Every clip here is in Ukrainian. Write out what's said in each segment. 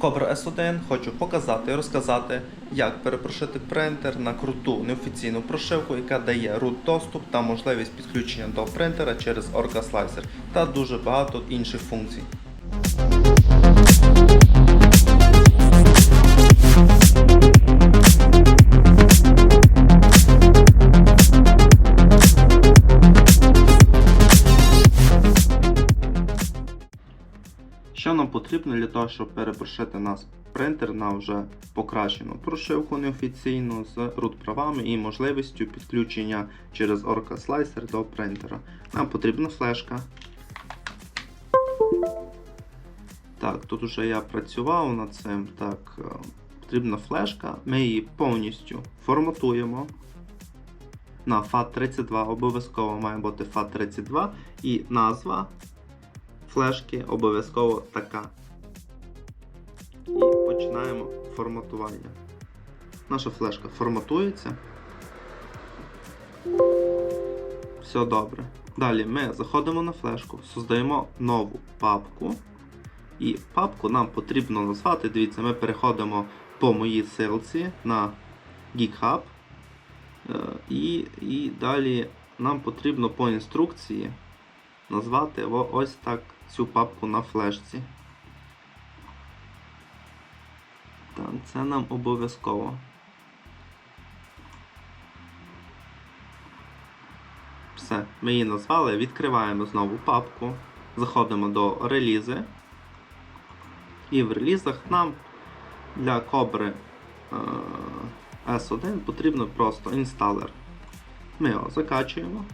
Cobra S1 хочу показати і розказати, як перепрошити принтер на круту неофіційну прошивку, яка дає root доступ та можливість підключення до принтера через Orca Slicer та дуже багато інших функцій. Що нам потрібно для того, щоб перепрошити нас принтер на вже покращену прошивку неофіційну з root правами і можливістю підключення через Orca Slicer до принтера. Нам потрібна флешка. Так, тут вже я працював над цим. Так, е, потрібна флешка. Ми її повністю форматуємо. На FAT32 обов'язково має бути FAT32 і назва флешки обов'язково така. І починаємо форматування. Наша флешка форматується. Все добре. Далі ми заходимо на флешку, создаємо нову папку. І папку нам потрібно назвати. Дивіться, ми переходимо по моїй силці на GitHub. Е, І, і далі нам потрібно по інструкції назвати ось так цю папку на флешці. Так, це нам обов'язково. Все, ми її назвали, відкриваємо знову папку, заходимо до релізи. І в релізах нам для Cobra е, S1 потрібно просто інсталер. Ми його закачуємо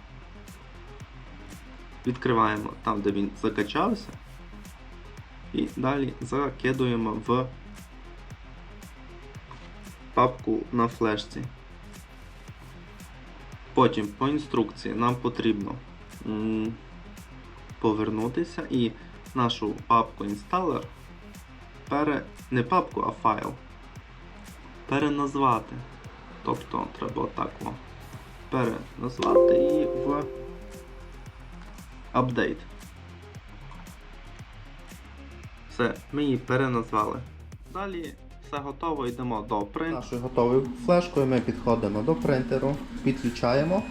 відкриваємо там, де він закачався. І далі закидуємо в папку на флешці. Потім по інструкції нам потрібно повернутися і нашу папку інсталер пере, не папку, а файл переназвати. Тобто треба отак переназвати і в апдейт. Все, ми її переназвали. Далі все готово, йдемо до принтеру. Нашою готовою флешкою ми підходимо до принтеру, підключаємо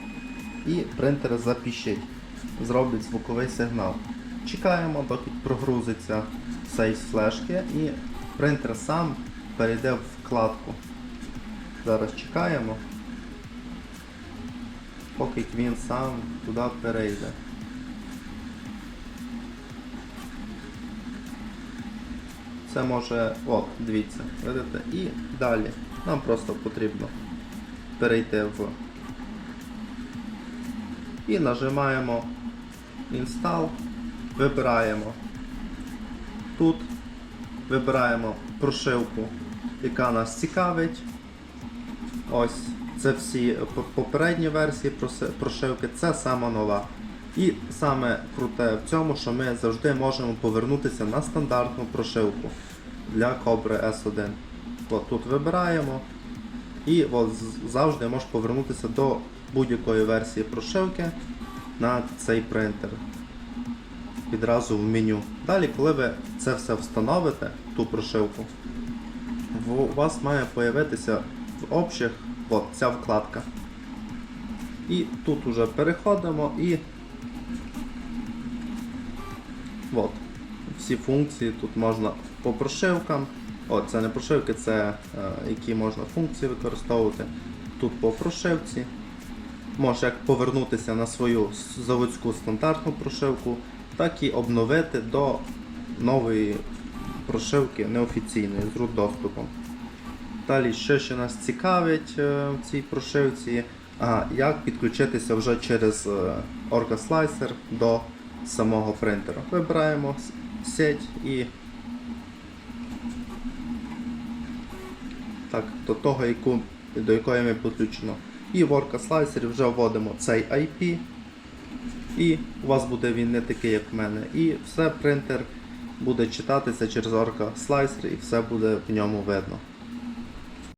і принтер запіщить. Зробить звуковий сигнал. Чекаємо, доки прогрузиться цей з флешки і принтер сам перейде в вкладку. Зараз чекаємо, поки він сам туди перейде. Це може, о, дивіться, видите? І далі нам просто потрібно перейти в і нажимаємо Install, вибираємо тут, вибираємо прошивку, яка нас цікавить. Ось, це всі попередні версії прошивки, це сама нова. І саме круте в цьому, що ми завжди можемо повернутися на стандартну прошивку для Cobra S1. От тут вибираємо і от завжди можеш повернутися до будь-якої версії прошивки на цей принтер. Відразу в меню. Далі, коли ви це все встановите, ту прошивку, у вас має появитися в общих от ця вкладка. І тут уже переходимо і От. Всі функції тут можна по прошивкам. О, це не прошивки, це е, які можна функції використовувати. Тут по прошивці. Можеш як повернутися на свою заводську стандартну прошивку, так і обновити до нової прошивки неофіційної з root доступом. Далі, що ще нас цікавить е, в цій прошивці, а, як підключитися вже через е, Orca Slicer до самого принтера. Вибираємо сеть і так, до того, яку, до якої ми підключено. І в Orca Slicer вже вводимо цей IP. І у вас буде він не такий, як в мене. І все принтер буде читатися через Orca Slicer і все буде в ньому видно.